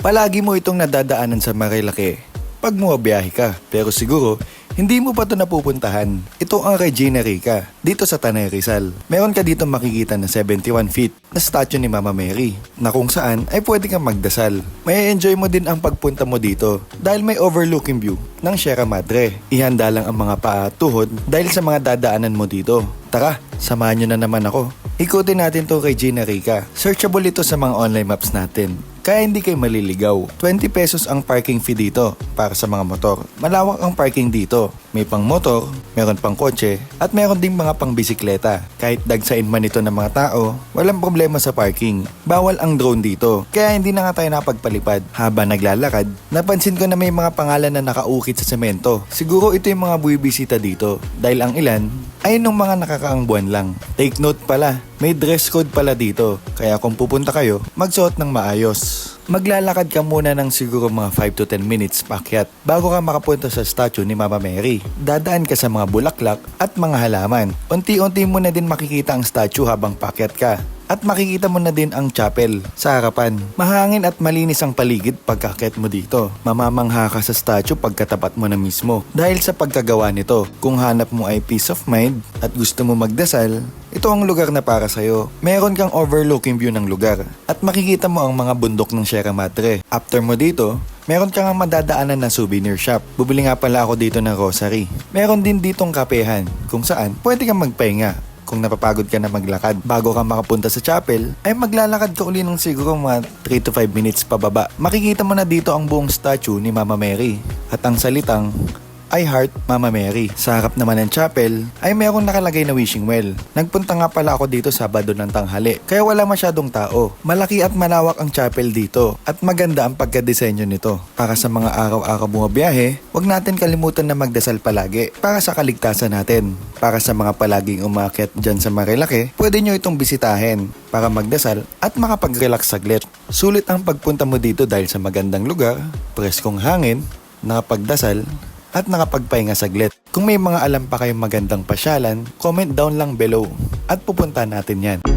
Palagi mo itong nadadaanan sa Marilaki pag bumabiyahe ka. Pero siguro, hindi mo pa ito napupuntahan. Ito ang Regina Rica, dito sa Tanay Rizal. Meron ka dito makikita na 71 feet na statue ni Mama Mary, na kung saan ay pwede kang magdasal. May enjoy mo din ang pagpunta mo dito dahil may overlooking view ng Sierra Madre. Ihanda lang ang mga paa tuhod dahil sa mga dadaanan mo dito. Tara, samahan nyo na naman ako. Ikutin natin to kay Gina Rica. Searchable ito sa mga online maps natin. Kaya hindi kayo maliligaw. 20 pesos ang parking fee dito para sa mga motor. Malawak ang parking dito. May pang motor, meron pang kotse, at meron ding mga pang bisikleta. Kahit dagsain man ito ng mga tao, walang problema sa parking. Bawal ang drone dito, kaya hindi na nga tayo napagpalipad. Habang naglalakad, napansin ko na may mga pangalan na nakaukit sa semento. Siguro ito yung mga buwibisita dito, dahil ang ilan ay nung mga nakakaang buwan lang. Take note pala, may dress code pala dito, kaya kung pupunta kayo, magsuot ng maayos. Maglalakad ka muna ng siguro mga 5 to 10 minutes pakyat bago ka makapunta sa statue ni Mama Mary. Dadaan ka sa mga bulaklak at mga halaman. Unti-unti mo na din makikita ang statue habang pakyat ka. At makikita mo na din ang chapel sa harapan. Mahangin at malinis ang paligid pagkakit mo dito. Mamamangha ka sa statue pagkatapat mo na mismo. Dahil sa pagkagawa nito, kung hanap mo ay peace of mind at gusto mo magdasal, ito ang lugar na para sa'yo. Meron kang overlooking view ng lugar at makikita mo ang mga bundok ng Sierra Madre. After mo dito, meron kang madadaanan na souvenir shop. Bubili nga pala ako dito ng rosary. Meron din ditong kapehan kung saan pwede kang magpahinga kung napapagod ka na maglakad. Bago ka makapunta sa chapel, ay maglalakad ka uli ng siguro mga 3 to 5 minutes pababa. Makikita mo na dito ang buong statue ni Mama Mary. At ang salitang, I Heart Mama Mary. Sa harap naman ng chapel ay mayroong nakalagay na wishing well. Nagpunta nga pala ako dito Sabado ng tanghali kaya wala masyadong tao. Malaki at malawak ang chapel dito at maganda ang pagkadesenyo nito. Para sa mga araw-araw bumabiyahe, huwag natin kalimutan na magdasal palagi para sa kaligtasan natin. Para sa mga palaging umakyat dyan sa Marilaki, pwede nyo itong bisitahin para magdasal at makapag-relax saglit. Sulit ang pagpunta mo dito dahil sa magandang lugar, preskong hangin, nakapagdasal, at nakapagpahinga saglit. Kung may mga alam pa kayong magandang pasyalan, comment down lang below at pupunta natin yan.